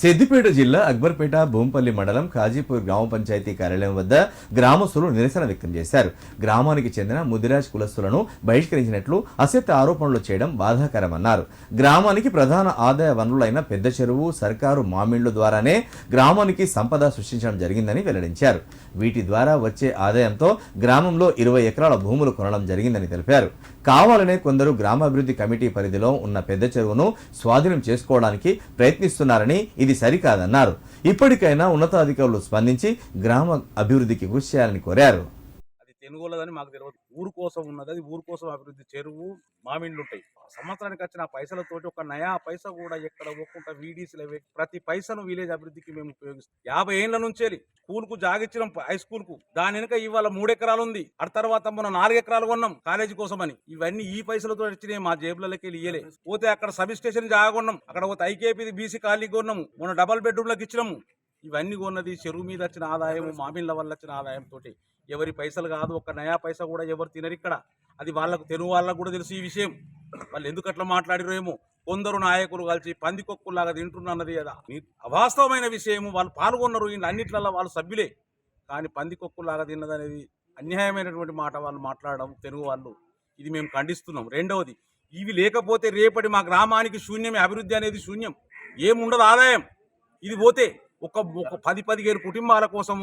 సిద్దిపేట జిల్లా అక్బర్పేట భూంపల్లి మండలం కాజీపూర్ గ్రామ పంచాయతీ కార్యాలయం వద్ద గ్రామస్తులు నిరసన వ్యక్తం చేశారు. గ్రామానికి చెందిన ముదిరాజ్ కులస్తులను బహిష్కరించినట్లు అసత్య ఆరోపణలు చేయడం బాధాకరమన్నారు. గ్రామానికి ప్రధాన ఆదాయ వనరులైన పెద్ద చెరువు సర్కారు మామిళ్ళు ద్వారానే గ్రామానికి సంపద సృష్టించడం జరిగిందని వెల్లడించారు. వీటి ద్వారా వచ్చే ఆదాయంతో గ్రామంలో ఇరవై ఎకరాల భూములు కొనడం జరిగిందని తెలిపారు. కావాలనే కొందరు గ్రామాభివృద్ధి కమిటీ పరిధిలో ఉన్న పెద్ద చెరువును స్వాధీనం చేసుకోవడానికి ప్రయత్నిస్తున్నారని ఇది సరికాదన్నారు. ఇప్పటికైనా ఉన్నతాధికారులు స్పందించి గ్రామ అభివృద్ధికి కృషి చేయాలని కోరారు. తెనుగోలదని మాకు తెలియదు ఊరు కోసం ఉన్నది అది ఊరు కోసం అభివృద్ధి చెరువు మామిండ్లు ఉంటాయి సంవత్సరానికి వచ్చిన పైసలతోటి ఒక నయా పైస కూడా ఎక్కడ ఒక్కొక్క వీడీసీలు అవి ప్రతి పైసను విలేజ్ అభివృద్ధికి మేము ఉపయోగిస్తాం. యాభై ఏళ్ళ నుంచి స్కూల్కు జాగిచ్చినాం హై స్కూల్కు దాని వెనుక ఇవాళ మూడు ఎకరాలు ఉంది ఆ తర్వాత మనం నాలుగు ఎకరాలు కొన్నాం కాలేజీ కోసం అని ఇవన్నీ ఈ పైసలతో వచ్చినాయి మా జేబులకి వెళ్ళి ఇయ్యలే. పోతే అక్కడ సబ్ స్టేషన్ జాగొన్నాం అక్కడ ఒక ఐకేపీ బీసీ ఖాళీ కొన్నాము. మొన్న డబల్ బెడ్రూమ్లకు ఇచ్చినాము. ఇవన్నీ కొన్నది చెరువు మీద వచ్చిన ఆదాయం మామిళ్ళ వల్ల వచ్చిన ఆదాయం తోటి ఎవరి పైసలు కాదు ఒక నయా పైసా కూడా ఎవరు తినరు ఇక్కడ. అది వాళ్ళకు తెలుగు వాళ్ళకు కూడా తెలుసు ఈ విషయం. వాళ్ళు ఎందుకు అట్లా మాట్లాడిరో ఏమో. కొందరు నాయకులు కలిసి పందికొక్కులాగా తింటున్నది కదా. అవాస్తవమైన విషయము. వాళ్ళు పాల్గొన్నారు ఈ అన్నిట్లలో వాళ్ళు సభ్యులే. కానీ పందికొక్కులాగా తిన్నదనేది అన్యాయమైనటువంటి మాట వాళ్ళు మాట్లాడడం తెలుగు వాళ్ళు. ఇది మేము ఖండిస్తున్నాం. రెండవది ఇవి లేకపోతే రేపటి మా గ్రామానికి శూన్యమే. అభివృద్ధి అనేది శూన్యం. ఏముండదు ఆదాయం. ఇది పోతే ఒక ఒక పది పదిహేను కుటుంబాల కోసం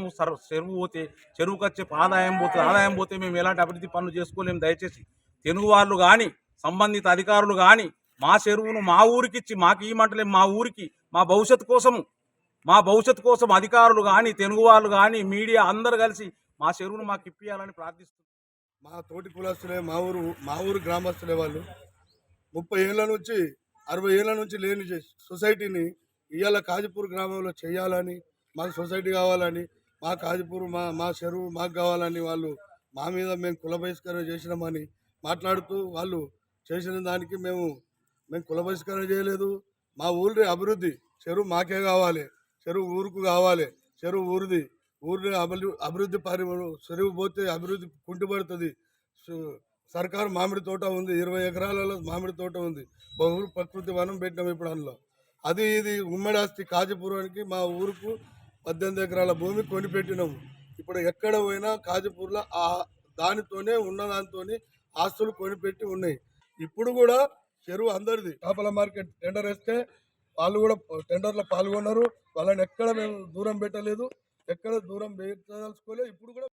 చెరువు పోతే చెరువుకు వచ్చే ఆదాయం పోతే ఆదాయం పోతే మేము ఎలాంటి అభివృద్ధి పనులు చేసుకోలేము దయచేసి తెలుగు వాళ్ళు కానీ సంబంధిత అధికారులు కానీ మా చెరువును మా ఊరికి ఇచ్చి మాకు ఈ మంటలే మా ఊరికి మా భవిష్యత్తు కోసము మా భవిష్యత్తు కోసం అధికారులు కానీ తెలుగు వాళ్ళు కానీ మీడియా అందరు కలిసి మా చెరువును మాకు ఇప్పియాలని ప్రార్థిస్తున్నాం. మా తోటి కులస్తులే మా ఊరు మా ఊరు గ్రామస్తులే వాళ్ళు. ముప్పై ఏళ్ళ నుంచి అరవై ఏళ్ళ నుంచి లేని సొసైటీని ఇవాళ కాజీపూర్ గ్రామంలో చేయాలని మాకు సొసైటీ కావాలని మా కాజీపూర్ మా మా చెరువు మాకు కావాలని వాళ్ళు మా మీద మేము కుల బహిష్కరణ చేసినామని మాట్లాడుతూ వాళ్ళు చేసిన దానికి మేము మేము కుల బహిష్కరణ చేయలేదు. మా ఊరి అభివృద్ధి చెరువు మాకే కావాలి చెరువు ఊరుకు కావాలి చెరువు ఊరిది ఊరిని అభివృద్ధి అభివృద్ధి పరి చెరువు పోతే అభివృద్ధి కుంటుపడుతుంది. సర్కారు మామిడి తోట ఉంది ఇరవై ఎకరాలలో మామిడి తోట ఉంది. బహు ప్రకృతి వనం పెట్టినాం ఇప్పుడు అందులో. అది ఇది ఉమ్మడి ఆస్తి కాజీపురానికి మా ఊరుకు పద్దెనిమిది ఎకరాల భూమి కొనిపెట్టినాము. ఇప్పుడు ఎక్కడ పోయినా కాజీపూర్లో ఆ దానితోనే ఉన్న దానితోనే ఆస్తులు కొనిపెట్టి ఉన్నాయి. ఇప్పుడు కూడా చెరువు అందరిది. చేపల మార్కెట్ టెండర్ వేస్తే వాళ్ళు కూడా టెండర్లో పాల్గొన్నారు. వాళ్ళని ఎక్కడ మేము దూరం పెట్టలేదు. ఎక్కడ దూరం పెట్టదలుచుకోలేదు. ఇప్పుడు కూడా